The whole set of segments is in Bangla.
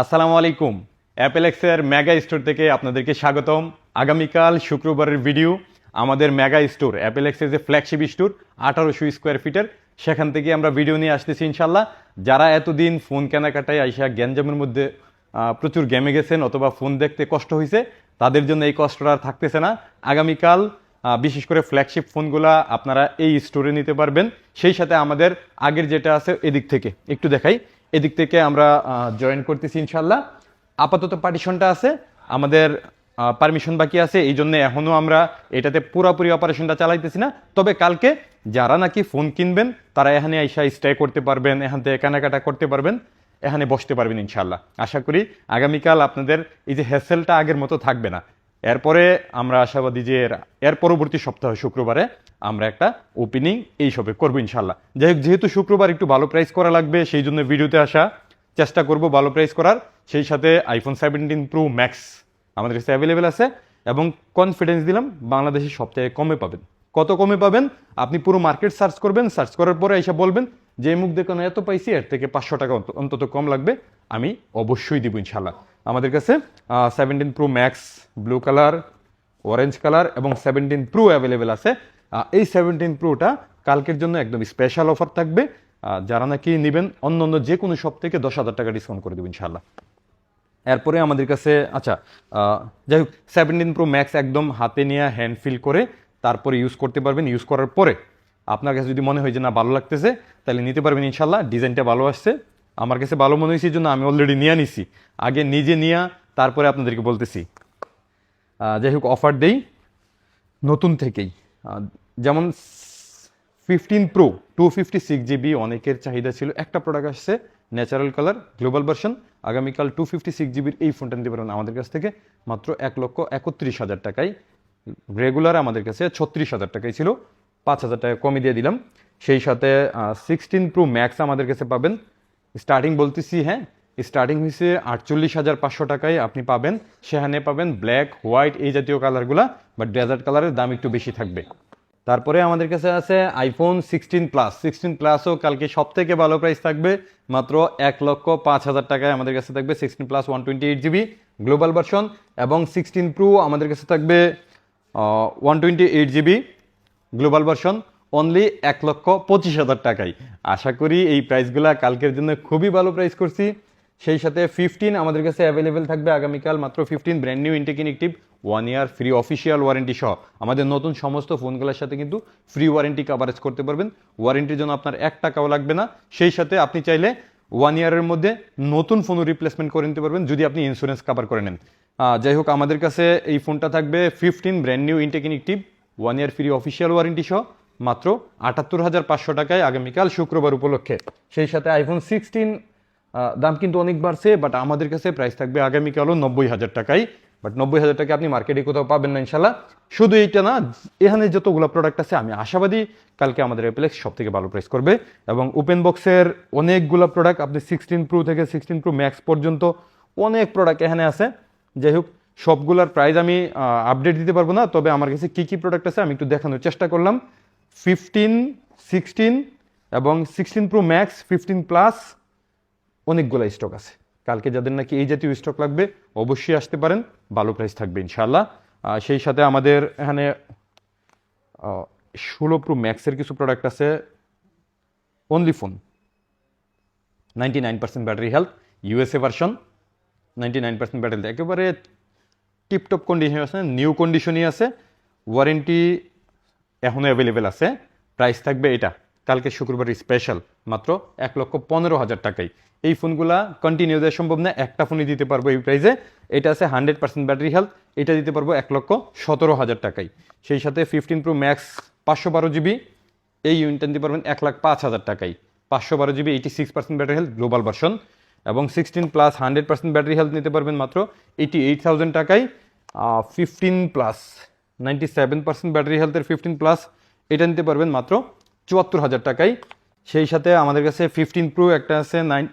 আসসালামু আলাইকুম। অ্যাপেল এক্সের মেগা স্টোর থেকে আপনাদেরকে স্বাগতম। আগামীকাল শুক্রবারের ভিডিও আমাদের মেগা স্টোর অ্যাপেল এক্সের যে ফ্ল্যাগশিপ স্টোর, আঠারোশো স্কোয়ার ফিটের, সেখান থেকে আমরা ভিডিও নিয়ে আসতেছি ইনশাল্লাহ। যারা এতদিন ফোন কেনাকাটায় আইসা গ্যাঞ্জামের মধ্যে প্রচুর গেমে গেছেন অথবা ফোন দেখতে কষ্ট হয়েছে তাদের জন্য এই কষ্টটা আর থাকতেছে না। আগামীকাল বিশেষ করে ফ্ল্যাগশিপ ফোনগুলা আপনারা এই স্টোরে নিতে পারবেন। সেই সাথে আমাদের আগের যেটা আছে এদিক থেকে, একটু দেখাই। এদিক থেকে আমরা জয়েন করতেছি ইনশাল্লাহ আপাতত পার্টিশনটা আছে। আমাদের পারমিশন বাকি আছে। এই জন্য এখনও আমরা এটাতে পুরোপুরি অপারেশনটা চালাইতেছি না। তবে কালকে যারা নাকি ফোন কিনবেন, তারা এখানে আইসা স্টে করতে পারবেন, এখান থেকে কেনাকাটা করতে পারবেন, এখানে বসতে পারবেন ইনশাল্লাহ আশা করি আগামীকাল আপনাদের এই যে হ্যাসেলটা আগের মতো থাকবে না। এরপরে আমরা আশাবাদী যে এর- পরবর্তী সপ্তাহ, শুক্রবারে, আমরা একটা ওপেনিং এই সবে করব ইনশাল্লাহ যাই হোক, যেহেতু শুক্রবার একটু ভালো প্রাইস করা লাগবে, সেই জন্য ভিডিওতে আসা চেষ্টা করব ভালো প্রাইস করার। সেই সাথে আইফোন সেভেন্টিন প্রো ম্যাক্স আমাদের কাছে অ্যাভেলেবেল আছে এবং কনফিডেন্স দিলাম বাংলাদেশে সবচেয়ে কমে পাবেন। কত কমে পাবেন? আপনি পুরো মার্কেট সার্চ করবেন সার্চ করার পরে এসে বলবেন, যে মুখ দেখানো এত পাইছি, এর থেকে পাঁচশো টাকা অন্ত- অন্তত কম লাগবে, আমি অবশ্যই দিব ইনশাল্লাহ আমাদের কাছে seventeen pro max blue colour orange colour এবং সেভেন্টিন প্রো অ্যাভেলেবেল আছে। এই সেভেন্টিন প্রোটা কালকের জন্য একদম স্পেশাল অফার থাকবে। যারা নাকি নেবেন অন্য অন্য যে কোনো শপ থেকে দশ হাজার টাকা ডিসকাউন্ট করে দেবো ইনশাল্লাহ এরপরে আমাদের কাছে আচ্ছা যাই হোক সেভেন্টিন প্রো ম্যাক্স একদম হাতে নিয়ে হ্যান্ড ফিল করে তারপরে ইউজ করতে পারবেন। ইউজ করার পরে আপনার কাছে যদি মনে হয় যে না, ভালো লাগতেছে, তাহলে নিতে পারবেন ইনশাল্লাহ ডিজাইনটা ভালো আসছে। আমার কাছে ভালো মনে হয়েছে জন্য আমি অলরেডি নিয়ে নিছি। আগে নিজে নিয়ে, তারপরে আপনাদেরকে বলতেছি। যাই হোক অফার দেই। নতুন থেকেই। যেমন fifteen pro two fifty six GB অনেকের চাহিদা ছিল। একটা প্রোডাক্ট আসছে ন্যাচারাল কালার গ্লোবাল ভার্সন আগামীকাল টু ফিফটি সিক্স জিবির এই ফোনটা নিতে পারবেন আমাদের কাছ থেকে। মাত্র এক লক্ষ একত্রিশ হাজার টাকায়। রেগুলার আমাদের কাছে ছত্রিশ হাজার টাকাই ছিল। পাঁচ হাজার টাকা কমে দিয়ে দিলাম। সেই সাথে সিক্সটিন প্রো ম্যাক্স আমাদের কাছে পাবেন। স্টার্টিং বলতেছি হ্যাঁ? স্টার্টিং হয়েছে আটচল্লিশ হাজার পাঁচশো টাকায় আপনি পাবেন। সেখানে পাবেন ব্ল্যাক হোয়াইট এই জাতীয় কালারগুলা বাট ডেজার্ট কালারের দাম একটু বেশি থাকবে। তারপরে আমাদের কাছে আছে আইফোন সিক্সটিন প্লাস সিক্সটিন প্লাসও কালকে সব থেকে ভালো প্রাইস থাকবে, মাত্র এক লক্ষ পাঁচ হাজার টাকায় আমাদের কাছে থাকবে sixteen plus one twenty eight GB global version এবং সিক্সটিন প্রো আমাদের কাছে থাকবে one twenty eight GB global version only এক লক্ষ পঁচিশ হাজার টাকায় আশা করি এই প্রাইসগুলো কালকের জন্য খুবই ভালো প্রাইস করছি। সেই সাথে ফিফটিন আমাদের কাছে অ্যাভেলেবেল থাকবে আগামীকাল, মাত্র fifteen brand new ইন্টেকিনেকটিভ one year free official warranty সহ। আমাদের নতুন সমস্ত ফোনগুলোর সাথে কিন্তু ফ্রি ওয়ারেন্টি কাভারেজ করতে পারবেন। ওয়ারেন্টির জন্য আপনার এক টাকাও লাগবে না। সেই সাথে আপনি চাইলে ওয়ান ইয়ারের মধ্যে নতুন ফোনও রিপ্লেসমেন্ট করে নিতে পারবেন, যদি আপনি ইন্স্যুরেন্স কাভার করে নেন। যাই হোক, আমাদের কাছে এই ফোনটা থাকবে fifteen brand new ইন্টেকিনেকটিভ one year free official warranty সহ। মাত্র আটাত্তর হাজার পাঁচশো টাকায় আগামীকাল শুক্রবার উপলক্ষে। সেই সাথে আইফোন সিক্সটিন দাম কিন্তু অনেক বাড়ছে বাট আমাদের কাছে প্রাইস থাকবে আগামীকালও নব্বই হাজার টাকায়। বাট নব্বই হাজার টাকা আপনি মার্কেটে কোথাও পাবেন না ইনশাল্লাহ শুধু এইটা না, এখানে যতগুলো প্রোডাক্ট আছে, আমি আশাবাদী কালকে আমাদের অ্যাপেলেক্স সব থেকে ভালো প্রাইস করবে। এবং ওপেন বক্সের অনেকগুলো প্রোডাক্ট আপনি সিক্সটিন প্রো থেকে সিক্সটিন প্রো ম্যাক্স পর্যন্ত অনেক প্রোডাক্ট এখানে আছে। যাই হোক, সবগুলোর প্রাইস আমি আপডেট দিতে পারব না, তবে আমার কাছে কী কী প্রোডাক্ট আছে আমি একটু দেখানোর চেষ্টা করলাম। ফিফটিন সিক্সটিন এবং sixteen pro max fifteen plus অনেকগুলো স্টক আছে। কালকে যাদের নাকি এই জাতীয় স্টক লাগবে, অবশ্যই আসতে পারেন, ভালো প্রাইস থাকবে ইনশাল্লাহ সেই সাথে আমাদের এখানে ষোলো প্রো ম্যাক্সের কিছু প্রোডাক্ট আছে। Only phone ninety nine percent battery health USA version ninety nine percent battery একেবারে টিপটপ কন্ডিশন আছে নিউ কন্ডিশনই আছে। ওয়ারেন্টি এখনও অ্যাভেলেবেল আছে। প্রাইস থাকবে এটা। কালকে শুক্রবার স্পেশাল মাত্র এক লক্ষ পনেরো হাজার টাকাই। এই ফোনগুলা কন্টিনিউ দেওয়া সম্ভব না, একটা ফোনই দিতে পারব এই প্রাইসে এটা আছে হান্ড্রেড পার্সেন্ট ব্যাটারি হেলথ এটা দিতে পারব এক লক্ষ সতেরো হাজার টাকাই। সেই সাথে ফিফটিন প্রো ম্যাক্স পাঁচশো বারো জিবি এই ইউনিটটা দিতে পারবেন এক লাখ পাঁচ হাজার টাকাই। পাঁচশো বারো GB eighty six percent battery health global version এবং sixteen plus hundred percent battery health নিতে পারবেন মাত্র এইটি এইট থাউজেন্ড টাকায় fifteen plus ninety seven percent battery হেলথের ফিফটিন প্লাস এটা নিতে পারবেন মাত্র চুয়াত্তর হাজার টাকায়। সেই সাথে আমাদের কাছে ফিফটিন প্রো একটা আছে নাইন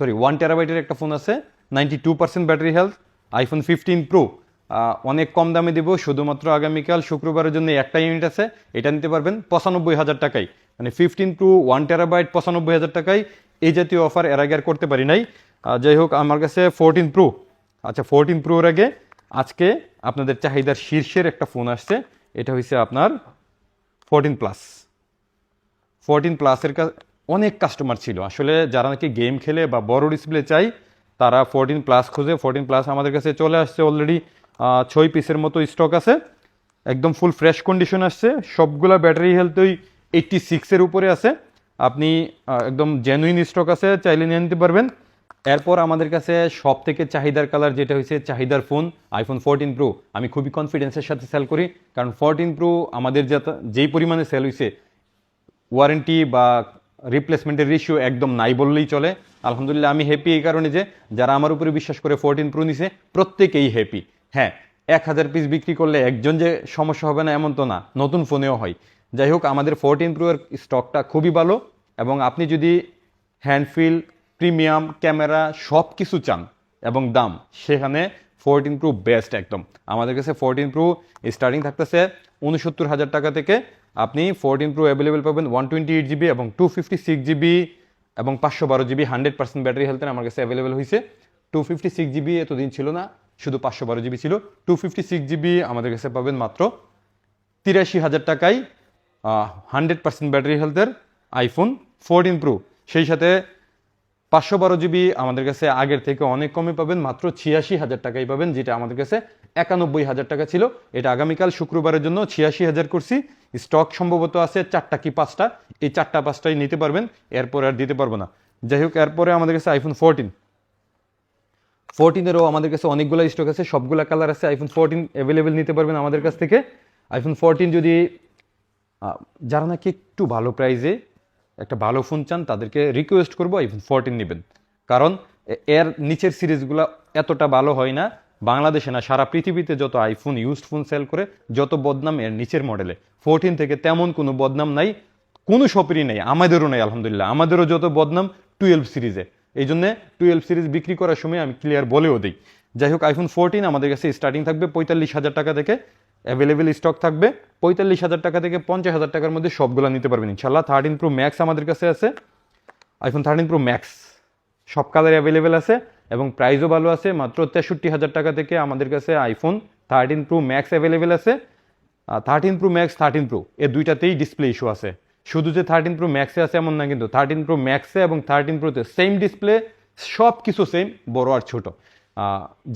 সরি ওয়ান টেরাবাইটের একটা ফোন আছে ninety two percent battery health iPhone fifteen pro অনেক কম দামে দেবো, শুধুমাত্র আগামীকাল, শুক্রবারের জন্য একটা ইউনিট আছে, এটা নিতে পারবেন পঁচানব্বই হাজার টাকায়। মানে ফিফটিন প্রো ওয়ান টেরাবাইট পঁচানব্বই হাজার টাকায়। এই জাতীয় অফার এর আগে আর করতে পারি নাই। যাই হোক, আমার কাছে ফোরটিন প্রো আচ্ছা ফোরটিন প্রোর আগে আজকে আপনাদের চাহিদার শীর্ষের একটা ফোন আসছে। এটা হচ্ছে আপনার ফোরটিন প্লাস ফোরটিন প্লাসের অনেক কাস্টমার ছিল। আসলে যারা নাকি গেম খেলে বা বড় ডিসপ্লে চাই, তারা ফোরটিন প্লাস খুঁজে ফোরটিন প্লাস আমাদের কাছে চলে আসছে অলরেডি ছয় পিসের মতো স্টক আছে। একদম ফুল ফ্রেশ কন্ডিশন আসছে। সবগুলা ব্যাটারি হেলথ ওই এইটটি সিক্সের উপরে আছে। আপনি একদম জেনুইন স্টক আছে, চাইলে নিয়ে নিতে পারবেন। এরপর আমাদের কাছে সব থেকে চাহিদার কালার যেটা হয়েছে, চাহিদার ফোন আইফোন ফোরটিন প্রো আমি খুবই কনফিডেন্সের সাথে সেল করি, কারণ ফোরটিন প্রো আমাদের যেই পরিমাণে সেল হয়েছে ওয়ারেন্টি বা রিপ্লেসমেন্টের রেশিও একদম নাই বললেই চলে। আলহামদুলিল্লাহ, আমি হ্যাপি এই কারণে যে, যারা আমার উপরে বিশ্বাস করে ফোরটিন প্রো নিছে, প্রত্যেকেই হ্যাপি হ্যাঁ এক হাজার পিস বিক্রি করলে একজন যে সমস্যা হবে না, এমন তো না, নতুন ফোনেও হয়। যাই হোক, আমাদের ফোরটিন প্রো এর স্টকটা খুবই ভালো, এবং আপনি যদি হ্যান্ডফিল প্রিমিয়াম, ক্যামেরা সব কিছু চান এবং দাম। সেখানে ফোরটিন প্রো বেস্ট একদম। আমাদের কাছে ফোরটিন প্রো স্টার্টিং থাকতেছে উনসত্তর হাজার টাকা থেকে। আপনি ফোরটিন প্রো অ্যাভেলেবেল পাবেন ওয়ান টোয়েন্টি এইট জিবি এবং টু ফিফটি সিক্স জিবি এবং পাঁচশো বারো জিবি হান্ড্রেড পার্সেন্ট ব্যাটারি হেলথের আমার কাছে অ্যাভেলেবেল হয়েছে টু ফিফটি সিক্স জিবি এতদিন ছিল না, শুধু পাঁচশো বারো জিবি ছিল। টু ফিফটি সিক্স জিবি আমাদের কাছে পাবেন মাত্র তিরাশি হাজার টাকায় হান্ড্রেড পার্সেন্ট ব্যাটারি হেলথের আইফোন ফোরটিন প্রো সেই সাথে পাঁচশো বারো জিবি আমাদের কাছে আগের থেকে অনেক কমে পাবেন, মাত্র ছিয়াশি হাজার টাকাই পাবেন, যেটা আমাদের কাছে একানব্বই হাজার টাকা ছিল। এটা আগামীকাল শুক্রবারের জন্য ছিয়াশি হাজার করছি। স্টক সম্ভবত আছে চারটা কি পাঁচটা, এই চারটা পাঁচটাই নিতে পারবেন, এরপরে আর দিতে পারব না। যাই হোক, এরপরে আমাদের কাছে আইফোন ফোরটিন ফোরটিনেরও আমাদের কাছে অনেকগুলো স্টক আছে, সবগুলো কালার আছে আইফোন ফোরটিন অ্যাভেলেবেল নিতে পারবেন আমাদের কাছ থেকে। আইফোন ফোরটিন যদি যারা নাকি একটু ভালো প্রাইজে একটা ভালো ফোন চান, তাদেরকে রিকোয়েস্ট করব আইফোন ফোরটিন নেবেন। কারণ এর নিচের সিরিজগুলো এতটা ভালো হয় না, বাংলাদেশে না, সারা পৃথিবীতে যত আইফোন ইউজড ফোন সেল করে, যত বদনাম এর নিচের মডেলে ফোরটিন থেকে তেমন কোনো বদনাম নাই, কোনো শপেরই নেই, আমাদেরও নেই, আলহামদুলিল্লাহ। আমাদেরও যত বদনাম টুয়েলভ সিরিজে এই জন্যে টুয়েলভ সিরিজ বিক্রি করার সময় আমি ক্লিয়ার বলেও দিই। যাই হোক আইফোন ফোরটিন আমাদের কাছে স্টার্টিং থাকবে পঁয়তাল্লিশ হাজার টাকা থেকে। অ্যাভেলেবেল স্টক থাকবে। পঁয়তাল্লিশ হাজার টাকা থেকে পঞ্চাশ হাজার টাকার মধ্যে সবগুলো নিতে পারবেন ইনশাল্লাহ থার্টিন প্রো ম্যাক্স আমাদের কাছে আছে। আইফোন থার্টিন প্রো ম্যাক্স সব কালার অ্যাভেলেবেল আছে এবং প্রাইসও ভালো আছে। মাত্র তেষট্টি হাজার টাকা থেকে আমাদের কাছে iPhone thirteen pro max available আছে। Thirteen pro max thirteen pro এ দুইটাতেই ডিসপ্লে ইস্যু আছে। শুধু যে থার্টিন প্রো ম্যাক্সে আছে এমন না কিন্তু থার্টিন প্রো ম্যাক্সে এবং থার্টিন প্রোতে সেম ডিসপ্লে সব কিছু সেম বড় আর ছোট।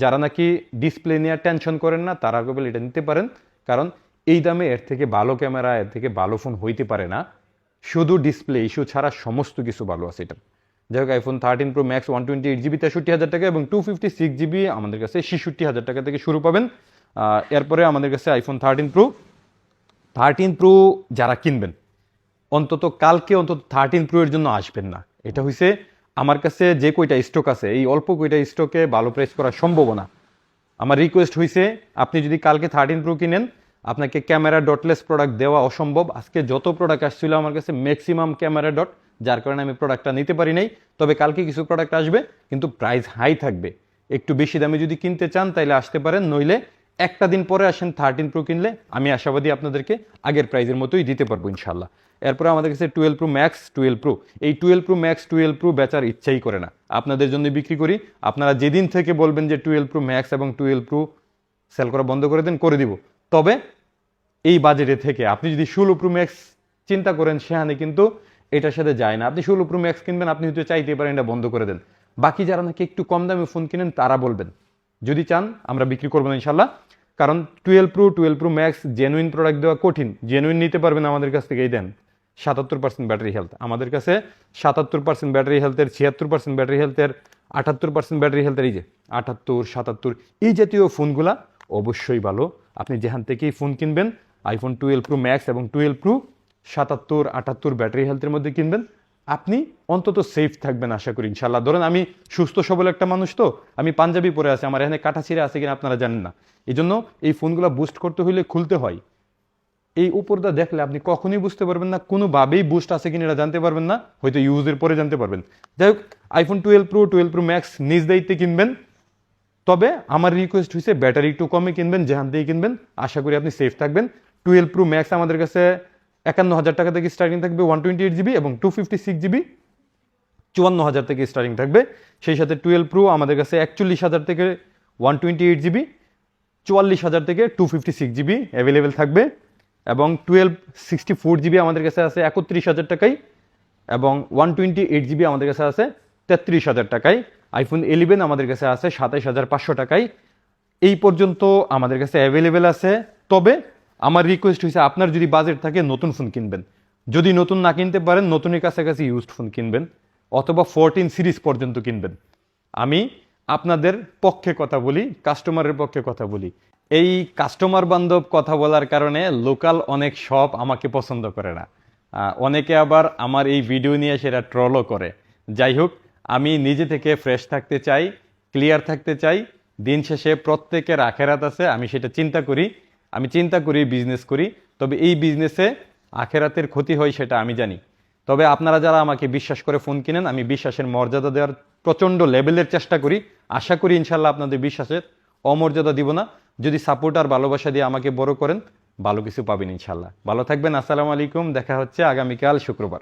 যারা নাকি ডিসপ্লে নিয়ে টেনশন করেন না, তারা কেবল এটা নিতে পারেন। কারণ এই দামে এর থেকে ভালো ক্যামেরা এর থেকে ভালো ফোন হইতে পারে না। শুধু ডিসপ্লে ইস্যু ছাড়া সমস্ত কিছু ভালো আছে এটা। যাই হোক iPhone thirteen pro max one twenty eight GB তেষট্টি হাজার টাকা এবং টু ফিফটি সিক্স জিবি আমাদের কাছে ছেষট্টি হাজার টাকা থেকে শুরু পাবেন। এরপরে আমাদের কাছে iPhone thirteen pro thirteen pro যারা কিনবেন, অন্তত কালকে অন্তত থার্টিন প্রো এর জন্য আসবেন না। এটা হইছে আমার কাছে যে কয়টা স্টক আছে, এই অল্প কয়টা স্টকে ভালো প্রাইস করা সম্ভব না আমার রিকোয়েস্ট হয়েছে আপনি যদি কালকে থার্টিন প্রো কিনেন, আপনাকে ক্যামেরা ডটলেস প্রোডাক্ট দেওয়া অসম্ভব। আজকে যত প্রোডাক্ট আসছিল আমার কাছে ম্যাক্সিমাম ক্যামেরা ডট যার কারণে আমি প্রোডাক্টটা নিতে পারি নাই। তবে কালকে কিছু প্রোডাক্ট আসবে, কিন্তু প্রাইস হাই থাকবে। একটু বেশি দামে যদি কিনতে চান তাহলে আসতে পারেন, নইলে একটা দিন পরে আসেন থার্টিন প্রো কিনলে, আমি আশাবাদী আপনাদেরকে আগের প্রাইজের মতোই দিতে পারব ইনশাল্লাহ এরপরে আমাদের কাছে twelve pro max twelve pro এই twelve pro max twelve pro বেচার ইচ্ছাই করে না। আপনাদের জন্য বিক্রি করি। আপনারা যেদিন থেকে বলবেন যে টুয়েলভ প্রো ম্যাক্স এবং টুয়েলভ প্রো সেল করা বন্ধ করে দেন, করে দিব। তবে এই বাজেটে থেকে আপনি যদি ষোলো প্রো ম্যাক্স চিন্তা করেন, সেখানে কিন্তু এটার সাথে যায় না। আপনি ষোলো প্রো ম্যাক্স কিনবেন, আপনি হয়তো চাইতে পারেন এটা বন্ধ করে দেন। বাকি যারা নাকি একটু কম দামে ফোন কিনেন, তারা বলবেন। যদি চান, আমরা বিক্রি করব না ইনশাল্লাহ কারণ twelve pro twelve pro max genuine product দেওয়া কঠিন। জেনুইন নিতে পারবেন আমাদের কাছ থেকেই দেন। সাতাত্তর পার্সেন্ট ব্যাটারি হেলথ আমাদের কাছে সাতাত্তর পার্সেন্ট ব্যাটারি হেলথের ছিয়াত্তর পার্সেন্ট ব্যাটারি হেলথের আটাত্তর পার্সেন্ট ব্যাটারি হেলথের এই যে আটাত্তর, সাতাত্তর, এই জাতীয় ফোনগুলা অবশ্যই ভালো। আপনি যেখান থেকেই ফোন কিনবেন আইফোন টুয়েলভ প্রো ম্যাক্স এবং টুয়েলভ প্রো সাতাত্তর, আটাত্তর ব্যাটারি হেলথের মধ্যে কিনবেন। আপনি অন্তত সেফ থাকবেন আশা করি ইনশাল্লাহ ধরেন আমি সুস্থ, সবল একটা মানুষ তো, আমি পাঞ্জাবি পরে আছি, আমার এখানে কাটা ছিঁড়ে আছে কিনা আপনারা জানেন না। এই জন্য এই ফোনগুলো বুস্ট করতে হইলে খুলতে হয়। এই উপরটা দেখলে আপনি কখনোই বুঝতে পারবেন না, কোনোভাবেই বুস্ট আছে কিনা এটা জানতে পারবেন না, হয়তো ইউজের পরে জানতে পারবেন। যাই হোক iPhone twelve pro twelve pro max নিজ দায়িত্বে কিনবেন। তবে আমার রিকোয়েস্ট হয়েছে ব্যাটারি একটু কমে কিনবেন, যেখান থেকে কিনবেন। আশা করি আপনি সেফ থাকবেন। টুয়েলভ প্রো ম্যাক্স আমাদের কাছে একান্ন হাজার টাকা থেকে স্টার্টিং থাকবে ওয়ান টোয়েন্টি এইট জিবি এবং টু ফিফটি সিক্স জিবি চুয়ান্ন হাজার থেকে স্টার্টিং থাকবে। সেই সাথে টুয়েলভ প্রো আমাদের কাছে একচল্লিশ হাজার থেকে ওয়ান টোয়েন্টি এইট জিবি চুয়াল্লিশ হাজার থেকে two fifty six GB available থাকবে। এবং টুয়েলভ সিক্সটি ফোর জিবি আমাদের কাছে আছে একত্রিশ হাজার টাকায় এবং ওয়ান টোয়েন্টি এইট জিবি আমাদের কাছে আছে তেত্রিশ হাজার টাকায় আইফোন ইলেভেন আমাদের কাছে আছে সাতাইশ হাজার পাঁচশো টাকায় এই পর্যন্ত আমাদের কাছে অ্যাভেলেবেল আছে। তবে আমার রিকোয়েস্ট হয়েছে আপনার যদি বাজেট থাকে, নতুন ফোন কিনবেন। যদি নতুন না কিনতে পারেন, নতুনের কাছাকাছি ইউজড ফোন কিনবেন, অথবা ফোরটিন সিরিজ পর্যন্ত কিনবেন। আমি আপনাদের পক্ষে কথা বলি কাস্টমারের পক্ষে কথা বলি। এই কাস্টমার বান্ধব কথা বলার কারণে লোকাল অনেক শপ আমাকে পছন্দ করে না। অনেকে আবার আমার এই ভিডিও নিয়ে সেটা ট্রলও করে। যাই হোক, আমি নিজে থেকে ফ্রেশ থাকতে চাই ক্লিয়ার থাকতে চাই, দিন শেষে প্রত্যেকের আখেরাত আছে, আমি সেটা চিন্তা করি, আমি চিন্তা করি বিজনেস করি, তবে এই বিজনেসে আখেরাতের ক্ষতি হয় সেটা আমি জানি। তবে আপনারা যারা আমাকে বিশ্বাস করে ফোন কিনেন, আমি বিশ্বাসের মর্যাদা দেওয়ার প্রচণ্ড লেভেলের চেষ্টা করি। আশা করি ইনশাল্লাহ আপনাদের বিশ্বাসের অমর্যাদা দিব না। যদি সাপোর্ট আর ভালোবাসা দিয়ে আমাকে বড় করেন, ভালো কিছু পাবেন ইনশাল্লাহ। ভালো থাকবেন, আসসালামু আলাইকুম, দেখা হচ্ছে আগামীকাল শুক্রবার।